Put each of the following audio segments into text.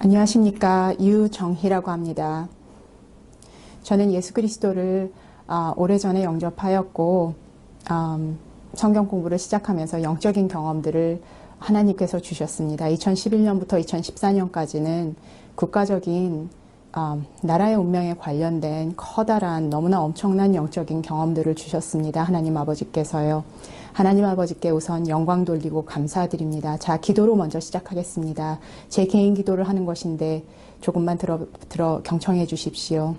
안녕하십니까 유정희라고 합니다. 저는 예수 그리스도를 아, 오래전에 영접하였고 음, 성경 공부를 시작하면서 영적인 경험들을 하나님께서 주셨습니다. 2011년부터 2014년까지는 국가적인 음, 나라의 운명에 관련된 커다란 너무나 엄청난 영적인 경험들을 주셨습니다. 하나님 아버지께서요. 하나님 아버지께 우선 영광 돌리고 감사드립니다. 자, 기도로 먼저 시작하겠습니다. 제 개인 기도를 하는 것인데 조금만 들어, 들어 경청해 주십시오.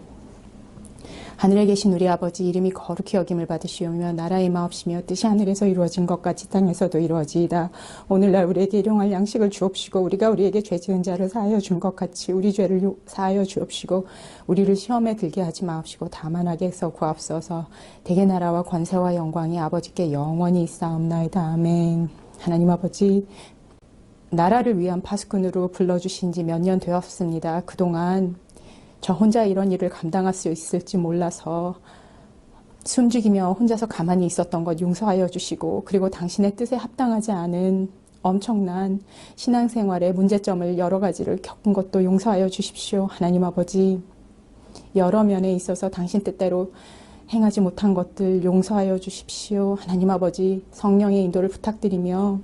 하늘에 계신 우리 아버지 이름이 거룩히 여김을 받으시오며 나라의 마옵시며 뜻이 하늘에서 이루어진 것 같이 땅에서도 이루어지이다. 오늘날 우리에게 일용할 양식을 주옵시고 우리가 우리에게 죄 지은 자를 사하여 준 것 같이 우리 죄를 사하여 주옵시고 우리를 시험에 들게 하지 마옵시고 다만 하게 해서 구합소서 대개 나라와 권세와 영광이 아버지께 영원히 있사옵나이다. 아멘. 하나님 아버지 나라를 위한 파수꾼으로 불러주신 지 몇 년 되었습니다. 그동안 저 혼자 이런 일을 감당할 수 있을지 몰라서 숨죽이며 혼자서 가만히 있었던 것 용서하여 주시고 그리고 당신의 뜻에 합당하지 않은 엄청난 신앙생활의 문제점을 여러 가지를 겪은 것도 용서하여 주십시오. 하나님 아버지 여러 면에 있어서 당신 뜻대로 행하지 못한 것들 용서하여 주십시오. 하나님 아버지 성령의 인도를 부탁드리며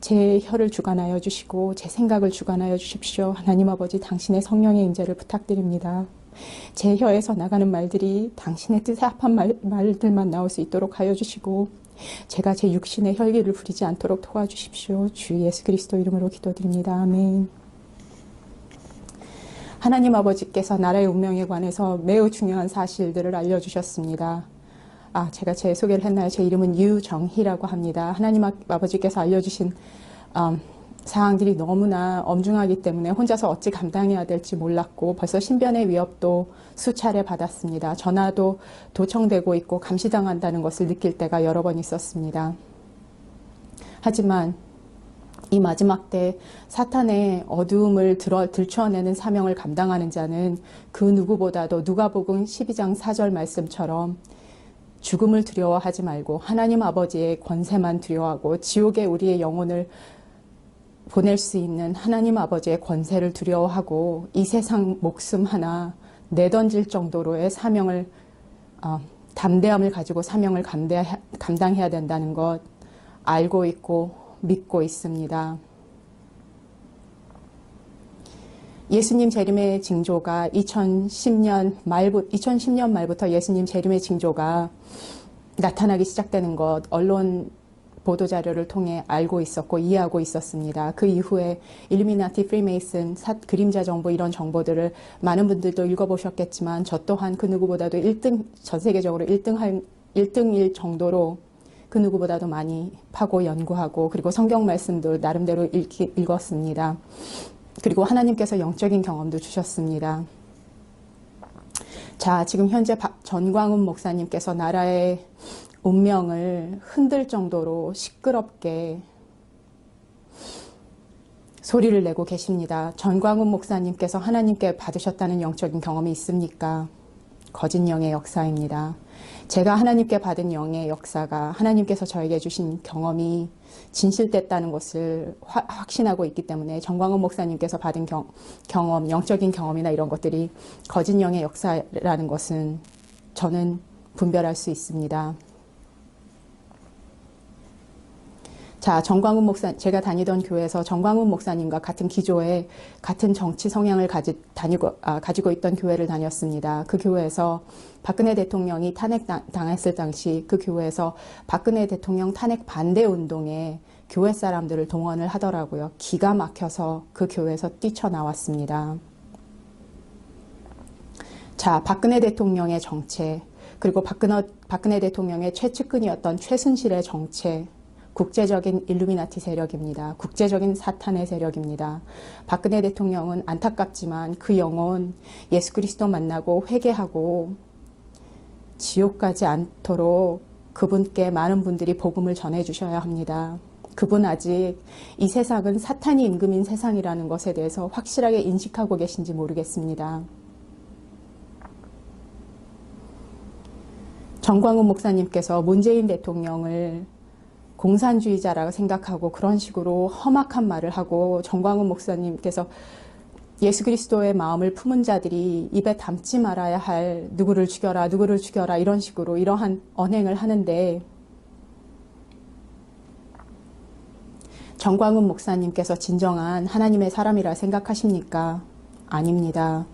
제 혀를 주관하여 주시고 제 생각을 주관하여 주십시오. 하나님 아버지 당신의 성령의 인재를 부탁드립니다. 제 혀에서 나가는 말들이 당신의 뜻에 합한 말, 말들만 나올 수 있도록 하여 주시고 제가 제 육신의 혈기를 부리지 않도록 도와주십시오. 주 예수 그리스도 이름으로 기도드립니다. 아멘. 하나님 아버지께서 나라의 운명에 관해서 매우 중요한 사실들을 알려주셨습니다. 아, 제가 제 소개를 했나요? 제 이름은 유정희라고 합니다. 하나님 아버지께서 알려주신 음, 사항들이 너무나 엄중하기 때문에 혼자서 어찌 감당해야 될지 몰랐고 벌써 신변의 위협도 수차례 받았습니다. 전화도 도청되고 있고 감시당한다는 것을 느낄 때가 여러 번 있었습니다. 하지만 이 마지막 때 사탄의 어두움을 들어, 들춰내는 사명을 감당하는 자는 그 누구보다도 누가복음 12장 4절 말씀처럼 죽음을 두려워하지 말고 하나님 아버지의 권세만 두려워하고 지옥에 우리의 영혼을 보낼 수 있는 하나님 아버지의 권세를 두려워하고 이 세상 목숨 하나 내던질 정도로의 사명을 어, 담대함을 가지고 사명을 감대, 감당해야 된다는 것 알고 있고 믿고 있습니다. 예수님 재림의 징조가 2010년 말부 2010년 말부터 예수님 재림의 징조가 나타나기 시작되는 것 언론 보도 자료를 통해 알고 있었고 이해하고 있었습니다. 그 이후에 일루미나티, 프리메이슨, 사, 그림자 정보 이런 정보들을 많은 분들도 읽어보셨겠지만 저 또한 그 누구보다도 1등 전 세계적으로 1등 할 1등일 정도로 그 누구보다도 많이 파고 연구하고 그리고 성경 말씀도 나름대로 읽, 읽었습니다. 그리고 하나님께서 영적인 경험도 주셨습니다. 자, 지금 현재 전광훈 목사님께서 나라의 운명을 흔들 정도로 시끄럽게 소리를 내고 계십니다. 전광훈 목사님께서 하나님께 받으셨다는 영적인 경험이 있습니까? 거짓 영의 역사입니다. 제가 하나님께 받은 영의 역사가 하나님께서 저에게 주신 경험이 진실됐다는 것을 화, 확신하고 있기 때문에 정광훈 목사님께서 받은 경, 경험, 영적인 경험이나 이런 것들이 거짓 영의 역사라는 것은 저는 분별할 수 있습니다. 자, 정광훈 목사, 제가 다니던 교회에서 정광훈 목사님과 같은 기조에 같은 정치 성향을 가지, 다니고, 아, 가지고 있던 교회를 다녔습니다. 그 교회에서 박근혜 대통령이 탄핵 당했을 당시 그 교회에서 박근혜 대통령 탄핵 반대 운동에 교회 사람들을 동원을 하더라고요. 기가 막혀서 그 교회에서 뛰쳐나왔습니다. 자, 박근혜 대통령의 정체, 그리고 박근혜, 박근혜 대통령의 최측근이었던 최순실의 정체, 국제적인 일루미나티 세력입니다. 국제적인 사탄의 세력입니다. 박근혜 대통령은 안타깝지만 그 영혼 예수 그리스도 만나고 회개하고 지옥 가지 않도록 그분께 많은 분들이 복음을 전해 주셔야 합니다. 그분 아직 이 세상은 사탄이 임금인 세상이라는 것에 대해서 확실하게 인식하고 계신지 모르겠습니다. 정광훈 목사님께서 문재인 대통령을 공산주의자라고 생각하고 그런 식으로 험악한 말을 하고 정광훈 목사님께서 예수 그리스도의 마음을 품은 자들이 입에 담지 말아야 할 누구를 죽여라, 누구를 죽여라 이런 식으로 이러한 언행을 하는데 정광훈 목사님께서 진정한 하나님의 사람이라 생각하십니까? 아닙니다.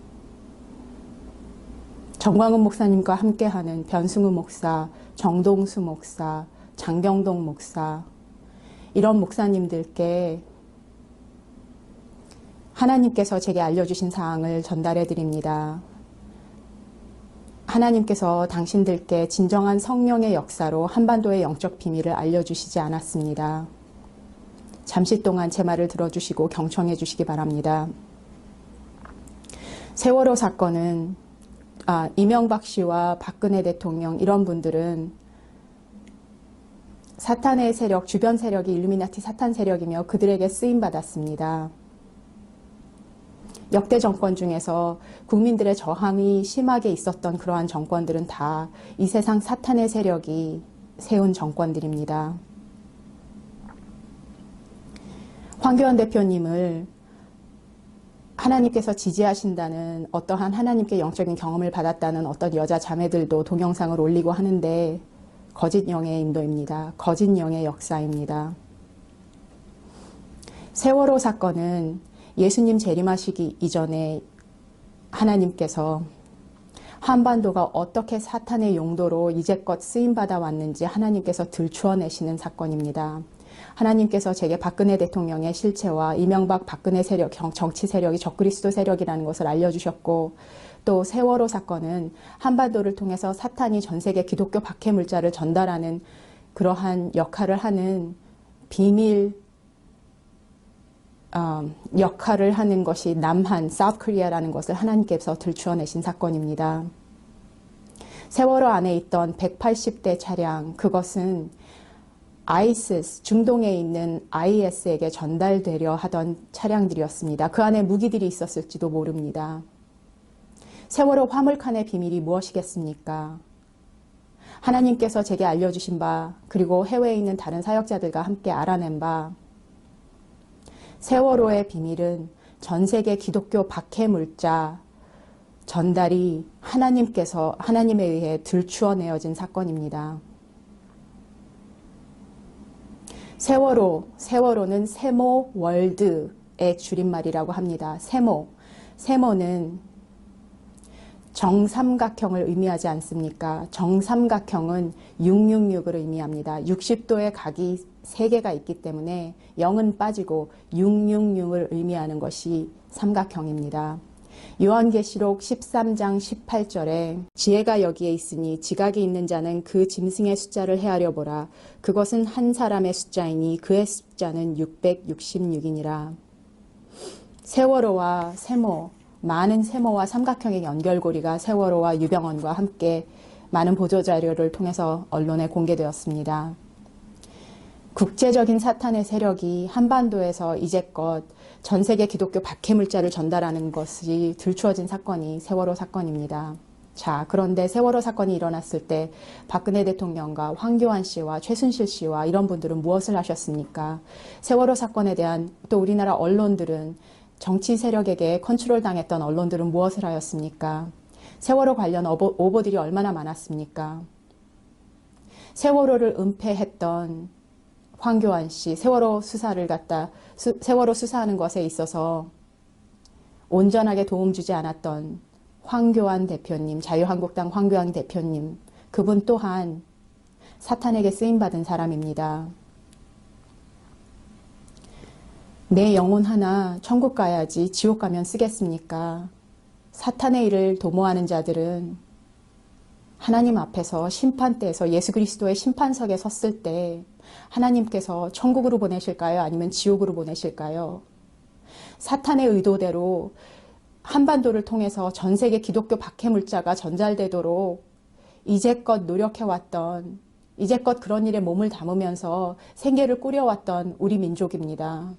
정광훈 목사님과 함께하는 변승우 목사, 정동수 목사, 장경동 목사 이런 목사님들께 하나님께서 제게 알려주신 사항을 전달해 드립니다. 하나님께서 당신들께 진정한 성령의 역사로 한반도의 영적 비밀을 알려주시지 않았습니다. 잠시 동안 제 말을 들어주시고 경청해 주시기 바랍니다. 세월호 사건은 아, 이명박 씨와 박근혜 대통령 이런 분들은 사탄의 세력, 주변 세력이 일루미나티 사탄 세력이며 그들에게 쓰임 받았습니다. 역대 정권 중에서 국민들의 저항이 심하게 있었던 그러한 정권들은 다 이 세상 사탄의 세력이 세운 정권들입니다. 황교안 대표님을 하나님께서 지지하신다는 어떠한 하나님께 영적인 경험을 받았다는 어떤 여자 자매들도 동영상을 올리고 하는데 거짓 영의 인도입니다. 거짓 영의 역사입니다. 세월호 사건은 예수님 재림하시기 이전에 하나님께서 한반도가 어떻게 사탄의 용도로 이제껏 쓰임받아 왔는지 하나님께서 들추어내시는 사건입니다. 하나님께서 제게 박근혜 대통령의 실체와 이명박 박근혜 세력, 정치 세력이 적그리스도 세력이라는 것을 알려주셨고 또 세월호 사건은 한반도를 통해서 사탄이 전 세계 기독교 박해 물자를 전달하는 그러한 역할을 하는 비밀 어, 역할을 하는 것이 남한, 사우스 코리아라는 것을 하나님께서 들추어내신 사건입니다. 세월호 안에 있던 180대 차량, 그것은 아이시스, 중동에 있는 IS에게 전달되려 하던 차량들이었습니다. 그 안에 무기들이 있었을지도 모릅니다. 세월호 화물칸의 비밀이 무엇이겠습니까? 하나님께서 제게 알려주신 바, 그리고 해외에 있는 다른 사역자들과 함께 알아낸 바, 세월호의 비밀은 전 세계 기독교 박해 물자 전달이 하나님께서, 하나님에 의해 들추어내어진 사건입니다. 세월호, 세월호는 세모 월드의 줄임말이라고 합니다. 세모. 세모는 정삼각형을 의미하지 않습니까? 정삼각형은 666을 의미합니다. 60도의 각이 3개가 있기 때문에 0은 빠지고 666을 의미하는 것이 삼각형입니다. 요한계시록 13장 18절에 지혜가 여기에 있으니 지각이 있는 자는 그 짐승의 숫자를 헤아려 보라. 그것은 한 사람의 숫자이니 그의 숫자는 666이니라. 세월호와 세모, 많은 세모와 삼각형의 연결고리가 세월호와 유병원과 함께 많은 보도자료를 통해서 언론에 공개되었습니다. 국제적인 사탄의 세력이 한반도에서 이제껏 전 세계 기독교 박해물자를 전달하는 것이 들추어진 사건이 세월호 사건입니다. 자, 그런데 세월호 사건이 일어났을 때 박근혜 대통령과 황교안 씨와 최순실 씨와 이런 분들은 무엇을 하셨습니까? 세월호 사건에 대한 또 우리나라 언론들은 정치 세력에게 컨트롤 당했던 언론들은 무엇을 하였습니까? 세월호 관련 오보, 오보들이 얼마나 많았습니까? 세월호를 은폐했던 황교안 씨 세월호 수사를 갖다 수, 세월호 수사하는 것에 있어서 온전하게 도움 주지 않았던 황교안 대표님, 자유한국당 황교안 대표님, 그분 또한 사탄에게 쓰임받은 사람입니다. 내 영혼 하나 천국 가야지 지옥 가면 쓰겠습니까? 사탄의 일을 도모하는 자들은 하나님 앞에서 심판대에서 예수 그리스도의 심판석에 섰을 때 하나님께서 천국으로 보내실까요? 아니면 지옥으로 보내실까요? 사탄의 의도대로 한반도를 통해서 전 세계 기독교 박해 물자가 전달되도록 이제껏 노력해왔던, 이제껏 그런 일에 몸을 담으면서 생계를 꾸려왔던 우리 민족입니다.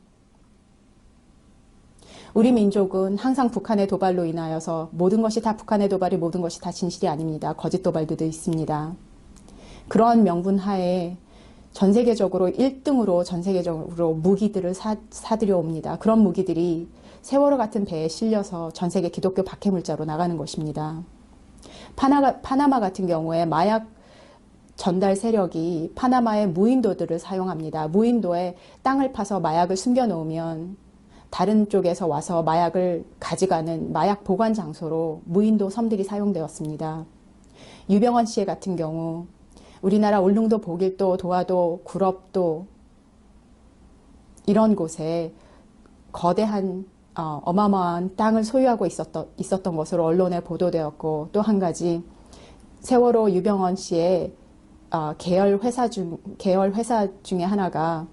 우리 민족은 항상 북한의 도발로 인하여서 모든 것이 다 북한의 도발이 모든 것이 다 진실이 아닙니다. 거짓 도발들도 있습니다. 그러한 명분 하에 전 세계적으로 1등으로 전 세계적으로 무기들을 사, 사들여 옵니다. 그런 무기들이 세월호 같은 배에 실려서 전 세계 기독교 박해물자로 나가는 것입니다. 파나, 파나마 같은 경우에 마약 전달 세력이 파나마의 무인도들을 사용합니다. 무인도에 땅을 파서 마약을 숨겨놓으면 다른 쪽에서 와서 마약을 가져가는 마약 보관 장소로 무인도 섬들이 사용되었습니다. 유병원 씨 같은 경우 우리나라 울릉도, 보길도, 도화도, 구럽도 이런 곳에 거대한 어, 어마어마한 땅을 소유하고 있었던, 있었던 것으로 언론에 보도되었고 또 한 가지 세월호 유병원 씨의 어, 계열 회사 중 계열 회사 중에 하나가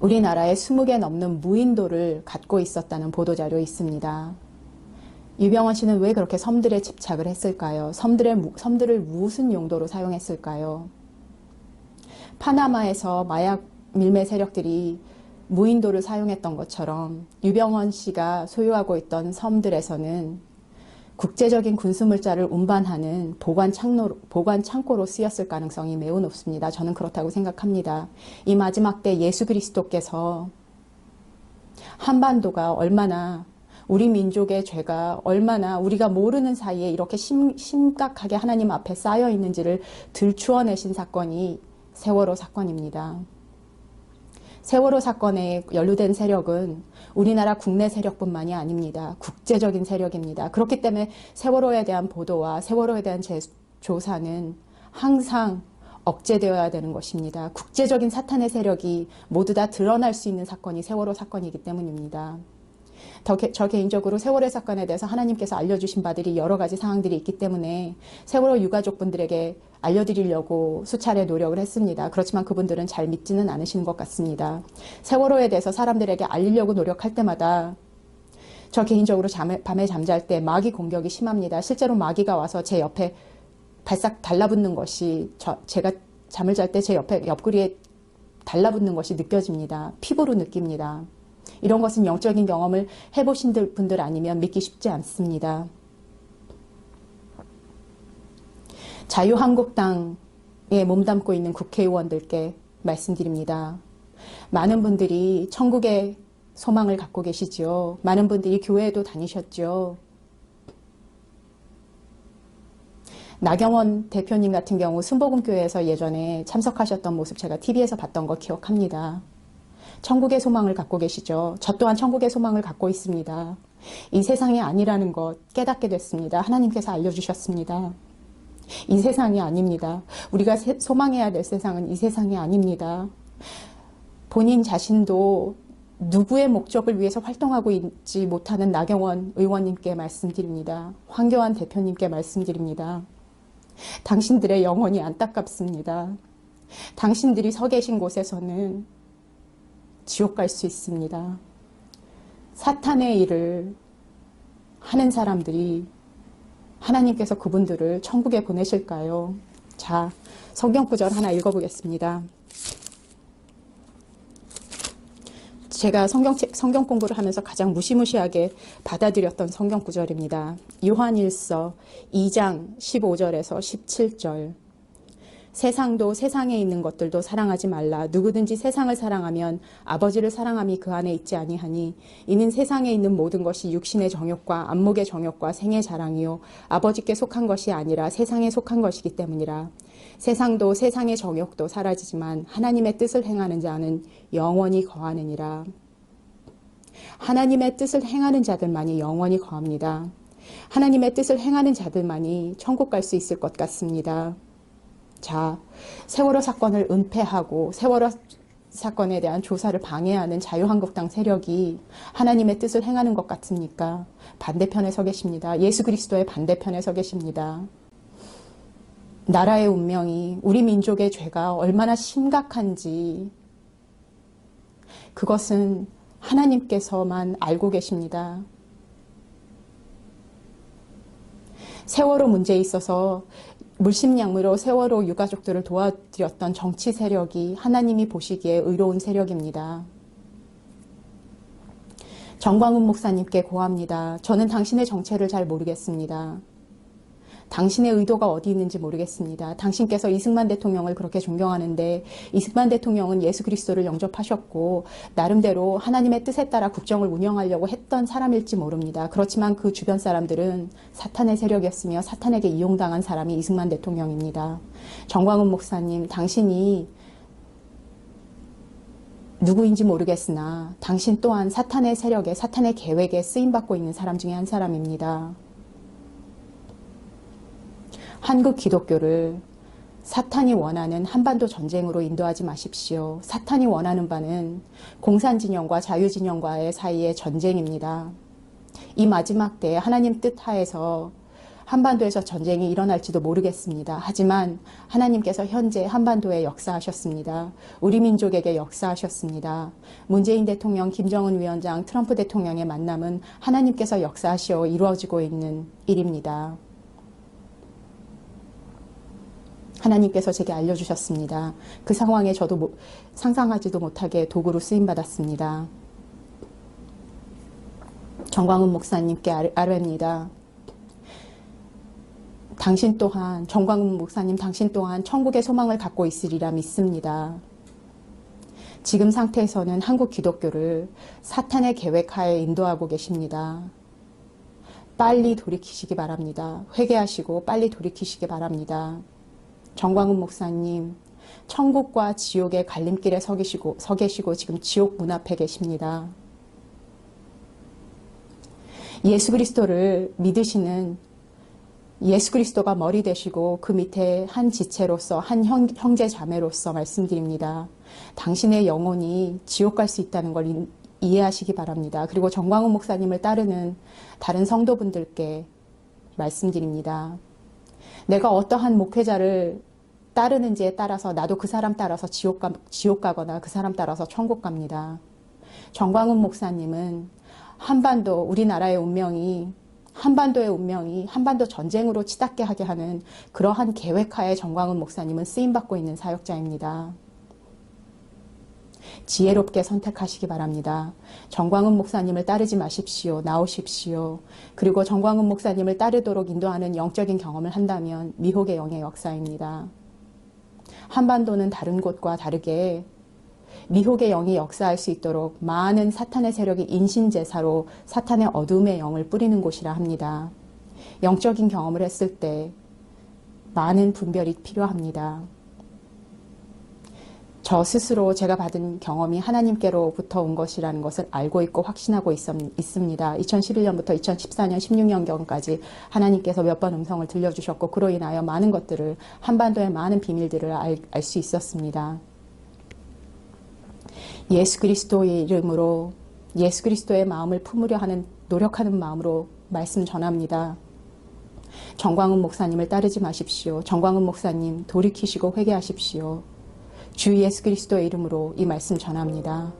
우리나라에 20개 넘는 무인도를 갖고 있었다는 보도자료 있습니다. 유병원 씨는 왜 그렇게 섬들에 집착을 했을까요? 섬들의, 섬들을 무슨 용도로 사용했을까요? 파나마에서 마약 밀매 세력들이 무인도를 사용했던 것처럼 유병원 씨가 소유하고 있던 섬들에서는 국제적인 군수물자를 운반하는 보관 창로, 보관 창고로 쓰였을 가능성이 매우 높습니다. 저는 그렇다고 생각합니다. 이 마지막 때 예수 그리스도께서 한반도가 얼마나 우리 민족의 죄가 얼마나 우리가 모르는 사이에 이렇게 심, 심각하게 하나님 앞에 쌓여 있는지를 들추어내신 사건이 세월호 사건입니다. 세월호 사건에 연루된 세력은 우리나라 국내 세력뿐만이 아닙니다. 국제적인 세력입니다. 그렇기 때문에 세월호에 대한 보도와 세월호에 대한 제, 조사는 항상 억제되어야 되는 것입니다. 국제적인 사탄의 세력이 모두 다 드러날 수 있는 사건이 세월호 사건이기 때문입니다. 저 개인적으로 세월호 사건에 대해서 하나님께서 알려주신 바들이 여러 가지 상황들이 있기 때문에 세월호 유가족분들에게 알려드리려고 수차례 노력을 했습니다. 그렇지만 그분들은 잘 믿지는 않으시는 것 같습니다. 세월호에 대해서 사람들에게 알리려고 노력할 때마다 저 개인적으로 잠에, 밤에 잠잘 때 마귀 공격이 심합니다. 실제로 마귀가 와서 제 옆에 발싹 달라붙는 것이 저, 제가 잠을 잘 때 제 옆에 옆구리에 달라붙는 것이 느껴집니다. 피부로 느낍니다. 이런 것은 영적인 경험을 해보신 분들 아니면 믿기 쉽지 않습니다. 자유한국당에 몸담고 있는 국회의원들께 말씀드립니다. 많은 분들이 천국의 소망을 갖고 계시죠. 많은 분들이 교회에도 다니셨죠. 나경원 대표님 같은 경우 순복음교회에서 예전에 참석하셨던 모습 제가 TV에서 봤던 거 기억합니다. 천국의 소망을 갖고 계시죠. 저 또한 천국의 소망을 갖고 있습니다. 이 세상이 아니라는 것 깨닫게 됐습니다. 하나님께서 알려주셨습니다. 이 세상이 아닙니다. 우리가 소망해야 될 세상은 이 세상이 아닙니다. 본인 자신도 누구의 목적을 위해서 활동하고 있지 못하는 나경원 의원님께 말씀드립니다. 황교안 대표님께 말씀드립니다. 당신들의 영혼이 안타깝습니다. 당신들이 서 계신 곳에서는 지옥 갈 수 있습니다. 사탄의 일을 하는 사람들이 하나님께서 그분들을 천국에 보내실까요? 자, 성경 구절 하나 읽어보겠습니다. 제가 성경, 성경 공부를 하면서 가장 무시무시하게 받아들였던 성경 구절입니다. 요한일서 2장 15절에서 17절. 세상도 세상에 있는 것들도 사랑하지 말라. 누구든지 세상을 사랑하면 아버지를 사랑함이 그 안에 있지 아니하니 이는 세상에 있는 모든 것이 육신의 정욕과 안목의 정욕과 생의 자랑이요 아버지께 속한 것이 아니라 세상에 속한 것이기 때문이라. 세상도 세상의 정욕도 사라지지만 하나님의 뜻을 행하는 자는 영원히 거하느니라. 하나님의 뜻을 행하는 자들만이 영원히 거합니다. 하나님의 뜻을 행하는 자들만이 천국 갈 수 있을 것 같습니다. 자, 세월호 사건을 은폐하고 세월호 사건에 대한 조사를 방해하는 자유한국당 세력이 하나님의 뜻을 행하는 것 같습니까? 반대편에 서 계십니다. 예수 그리스도의 반대편에 서 계십니다. 나라의 운명이 우리 민족의 죄가 얼마나 심각한지 그것은 하나님께서만 알고 계십니다. 세월호 문제에 있어서 물심양으로 세월호 유가족들을 도와드렸던 정치 세력이 하나님이 보시기에 의로운 세력입니다. 정광훈 목사님께 고합니다. 저는 당신의 정체를 잘 모르겠습니다. 당신의 의도가 어디 있는지 모르겠습니다. 당신께서 이승만 대통령을 그렇게 존경하는데 이승만 대통령은 예수 그리스도를 영접하셨고 나름대로 하나님의 뜻에 따라 국정을 운영하려고 했던 사람일지 모릅니다. 그렇지만 그 주변 사람들은 사탄의 세력이었으며 사탄에게 이용당한 사람이 이승만 대통령입니다. 정광훈 목사님, 당신이 누구인지 모르겠으나 당신 또한 사탄의 세력에 사탄의 계획에 쓰임받고 있는 사람 중에 한 사람입니다. 한국 기독교를 사탄이 원하는 한반도 전쟁으로 인도하지 마십시오. 사탄이 원하는 바는 공산진영과 자유진영과의 사이의 전쟁입니다. 이 마지막 때에 하나님 뜻 하에서 한반도에서 전쟁이 일어날지도 모르겠습니다. 하지만 하나님께서 현재 한반도에 역사하셨습니다. 우리 민족에게 역사하셨습니다. 문재인 대통령, 김정은 위원장, 트럼프 대통령의 만남은 하나님께서 역사하시어 이루어지고 있는 일입니다. 하나님께서 제게 알려주셨습니다. 그 상황에 저도 상상하지도 못하게 도구로 쓰임받았습니다. 정광훈 목사님께 아뢰입니다. 당신 또한 정광훈 목사님 당신 또한 천국의 소망을 갖고 있으리라 믿습니다. 지금 상태에서는 한국 기독교를 사탄의 계획하에 인도하고 계십니다. 빨리 돌이키시기 바랍니다. 회개하시고 빨리 돌이키시기 바랍니다. 정광훈 목사님, 천국과 지옥의 갈림길에 서 계시고, 서 계시고 지금 지옥 문 앞에 계십니다. 예수 그리스도를 믿으시는 예수 그리스도가 머리 되시고 그 밑에 한 지체로서 한 형, 제 자매로서 말씀드립니다. 당신의 영혼이 지옥 갈 수 있다는 걸 이해하시기 바랍니다. 그리고 정광훈 목사님을 따르는 다른 성도분들께 말씀드립니다. 내가 어떠한 목회자를 따르는지에 따라서 나도 그 사람 따라서 지옥, 가, 지옥 가거나 그 사람 따라서 천국 갑니다. 정광훈 목사님은 한반도 우리나라의 운명이 한반도의 운명이 한반도 전쟁으로 치닫게 하게 하는 그러한 계획하에 정광훈 목사님은 쓰임받고 있는 사역자입니다. 지혜롭게 선택하시기 바랍니다. 정광훈 목사님을 따르지 마십시오. 나오십시오. 그리고 정광훈 목사님을 따르도록 인도하는 영적인 경험을 한다면 미혹의 영의 역사입니다. 한반도는 다른 곳과 다르게 미혹의 영이 역사할 수 있도록 많은 사탄의 세력이 인신제사로 사탄의 어둠의 영을 뿌리는 곳이라 합니다. 영적인 경험을 했을 때 많은 분별이 필요합니다. 저 스스로 제가 받은 경험이 하나님께로부터 온 것이라는 것을 알고 있고 확신하고 있, 습니다 2011년부터 2014년 16년경까지 하나님께서 몇 번 음성을 들려주셨고 그로 인하여 많은 것들을 한반도의 많은 비밀들을 알 수 있었습니다. 예수 그리스도의 이름으로 예수 그리스도의 마음을 품으려 하는 노력하는 마음으로 말씀 전합니다. 정광훈 목사님을 따르지 마십시오. 정광훈 목사님 돌이키시고 회개하십시오. 주 예수 그리스도의 이름으로 이 말씀 전합니다.